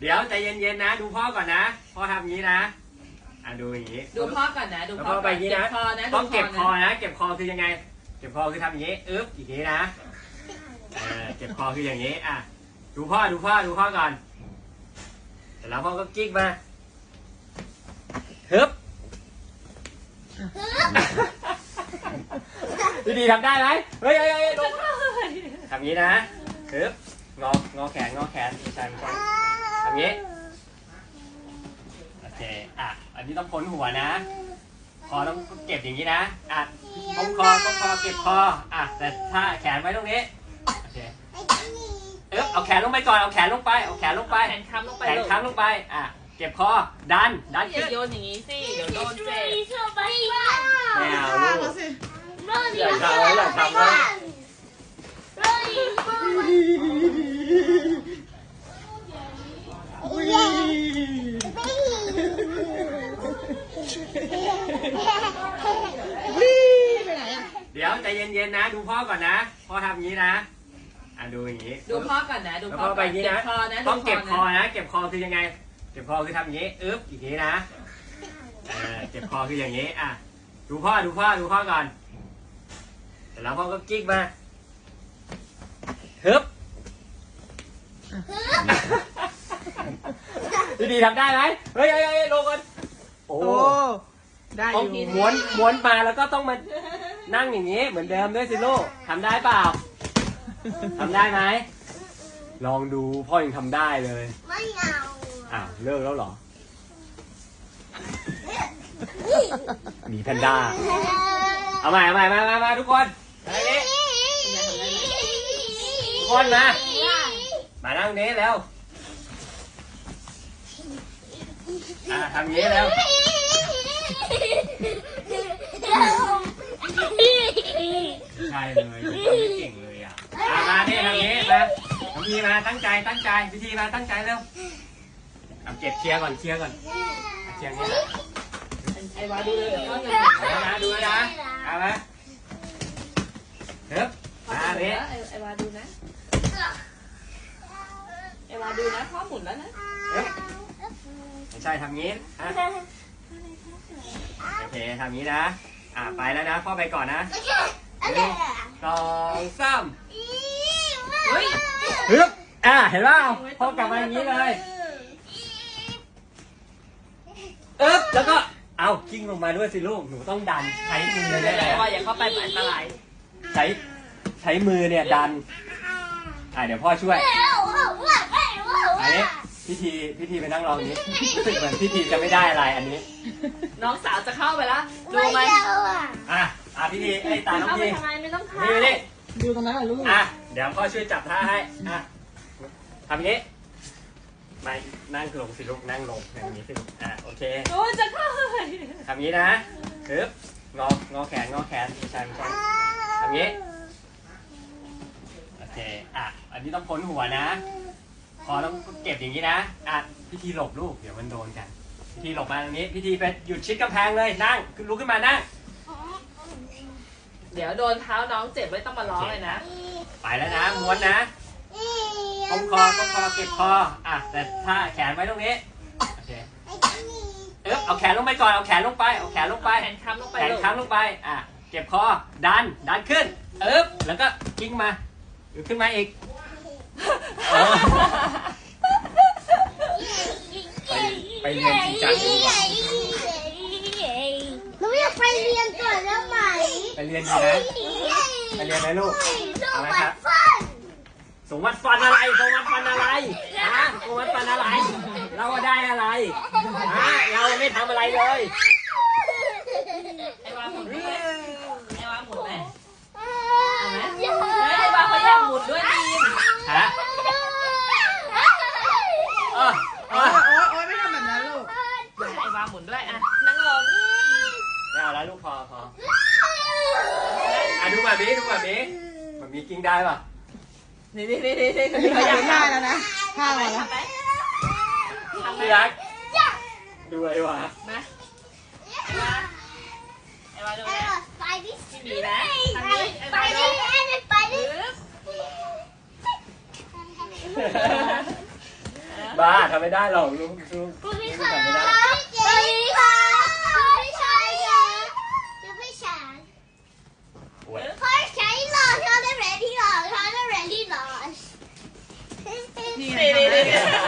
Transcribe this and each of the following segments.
เดี๋ยวใจเย็นๆนะ ดูพ่อก่อนนะพ่อทำอย่างนี้นะอะดูอย่างนี้ ดูพ่อก่อนนะ ดูแล้วพ่อพ่อไปอย่างนี้นะเก็บคอนะต้องเก็บคอดูนะนะ เก็บคอคือยังไง เก็บคอคือทำอย่างนี้อึ๊บอย่างนี้นะเออเก็บคอคืออย่างนี้ อะ ดูพ่อดูพ่อดูพ่อก่อนเสร็จแล้วพ่อก็กิ๊กมาฮึบดีดีๆทำได้ไหมเฮ้ยเฮ้ยเฮ้ยลงทำอย่างนี้นะฮึบงองอแขนงอแขนไม่ใช่ไม่ใช่ ทำอย่างนี้ โอเค อะ อันนี้ต้องพ้นหัวนะ คอต้องเก็บอย่างนี้นะ อะก้มคอก้มคอ เก็บคอ อะ แต่ถ้าแขนไว้ตรงนี้ โอเค เอ๊บเอาแขนลงไปก่อน เอาแขนลงไป เอาแขนลงไป แขนค้ำลงไปแขนลูกค้ำลงไป อะ เก็บคอ ดัน ดันอย่าขึ้นโยนอย่างนี้สิ เดี๋ยวโดนเจ็บไม่เอาลูกสิอย่าทำเลยอย่าทำเลยไปไหนอะเดี๋ยวใจเย็นๆนะ ดูพ่อก่อนนะ พ่อทำอย่างนี้นะ อะดูอย่างนี้ ดูพ่อก่อนนะ ดูแล้วพ่อพ่อไปอย่างนี้เก็นะบคอนะต้องเก็บคอดูนะ เก็บคอคือยังไง เก็บคอคือทำอย่างนี้ อึ๊บ อย่างนี้นะเออเก็บคอคืออย่างนี้ อะ ดูพ่อ ดูพ่อ ดูพ่อก่อนเสร็จแล้วพ่อก็กิ๊กมาฮึบดีดีๆทำได้ไหมเฮ้ยเฮ้ยเฮ้ยลงกันโอ้ โอ้ ได้อต้องยู่ม้วนม้วนมาแล้วก็ต้องมานั่งอย่างนี้ เหมือนเดิมด้วยสิลูกทำได้เปล่าทำได้ไหมลองดูพ่อยังทำได้เลยไม่เอาอ้าวเลิกแล้วเหรอหมีแพนด้าเอาใหม่เอาใหม่มามามาทุกคนมาทางนี้ทุกคนมามานั่งนี้แล้วอ่าทำอย่างนี้แล้ว ใช่เลยทำไม่เก่งเลยอะอะมานี่ทางนี้มาทำพีมาตั้งใจตั้งใจพิธีมาตั้งใจเร็วเอาเก็บเคลียร์ก่อนเคลียร์ก่อนเอาเคลียร์อย่างนี้ไอ้วาดูเลยเดี๋ยวพ่อจะเอานะดูนะเอามาเฮ้ยมาเนี่แล้วไอ้วาดูนะไอ้วาดูนะพ่อหมุนแล้วนะไม่ใช่ทำงี้อะ โอเคทำงี้นะ อะไปแล้วนะพ่อไปก่อนนะหนึ่งสองสามเฮ้ยฮึบอะเห็นเปล่าพ่อกลับมาอย่างนี้เลยอึ๊บแล้วก็เอากิ้งลงมาด้วยสิลูกหนูต้องดันใช้มือเนี่ยไอ้แหละวาอย่าเข้าไปอันตรายใช้ใช้มือเนี่ยดันอะเดี๋ยวพ่อช่วยอันนี้ พิธีพิธีไปนั่งรออย่างนี้รู้สึกเหมือนพิธีจะไม่ได้อะไรอันนี้ น้องสาวจะเข้าไปแล้วดูไหมอะอะพิธีไอ้ยตาน้องเข้าไปพี่ทำไมไม่ต้องเข้านี่นี่ดูตรงนั้นเหรอลูก อะเดี๋ยวพ่อช่วยจับท่าให้อะทำอย่างนี้ไม่นั่งลงสิลูกนั่งลงอย่างนี้สิลูกอะโอเคดูจะเข้าไปทำอย่างนี้นะฮึบงองอแขนงอแขนไม่ใช่ไม่ใช่ทำอย่างนี้โอเคอะอันนี้ต้องพ้นหัวนะพ อต้องเก็บอย่างนี้นะอะพิธีหลบลูกเดี๋ยวมันโดนกัน พิธีหลบมาตรงนี้ พิธีไปหยุดชิดกำแพงเลยนั่งขึ้นลุกขึ้นมานั่งเดี๋ยวโดนเท้าน้องเจ็บไม่ต้องมาร้องเลยนะ ไปแล้วนะม้วนนะก้มคอก้มคอเก็บคออะแต่ถ้าแขนไว้ตรงนี้โอเคเอ๊บเอาแขนลงไปก่อนเอาแขนลงไปเอาแขนลงไปแขนค้ำลงไปแขนลูกค้ำลงไปอะเก็บคอดันดันขึ้นเอ๊บแล้วก็กิ้งมาอยู่ขึ้นมาอีกเออ ไปเรียนจริงจังดีกว่าหนูอยากไปเรียนก่อนได้ไหมไปเรียนดีนะไปเรียนไหมลูกลูกวัดฟันสงวัดฟันอะไรสงวัดฟันอะไรฮะสงวัดฟันอะไร เราได้อะไรฮะเราไม่ทำอะไรเลยาหมุนด้วยอะนั่งลงไม่เอาแล้วลูกพอพออะดูแบบนี้ดูแบบนี้มับนี้กิ้งได้ป่ะนี่นี่นี่นี่นี่เขาอยากได้แล้วนะข้าวแล้วทำไหมพี่รักดูไอ้วะนะไอ้วะดูไะพี่บีนะไปดิไปดิบ้าทำไม่ได้หรอกลูกลูกทำไม่ได้ 被抢！又被抢了！又被抢！快抢了！抢到瑞丽了！抢到瑞丽了！嘿嘿嘿嘿。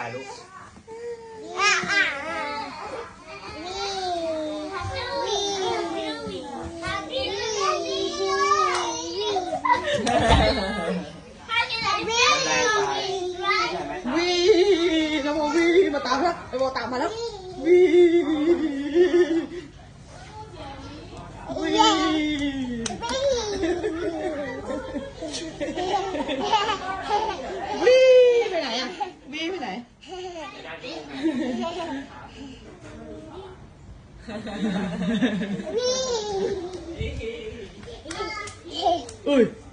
bài luôn Vi, nó mua Vi mà tạm hết, nó mua tạm mà lắm. 哈哈哈哈哈！嘿，哎。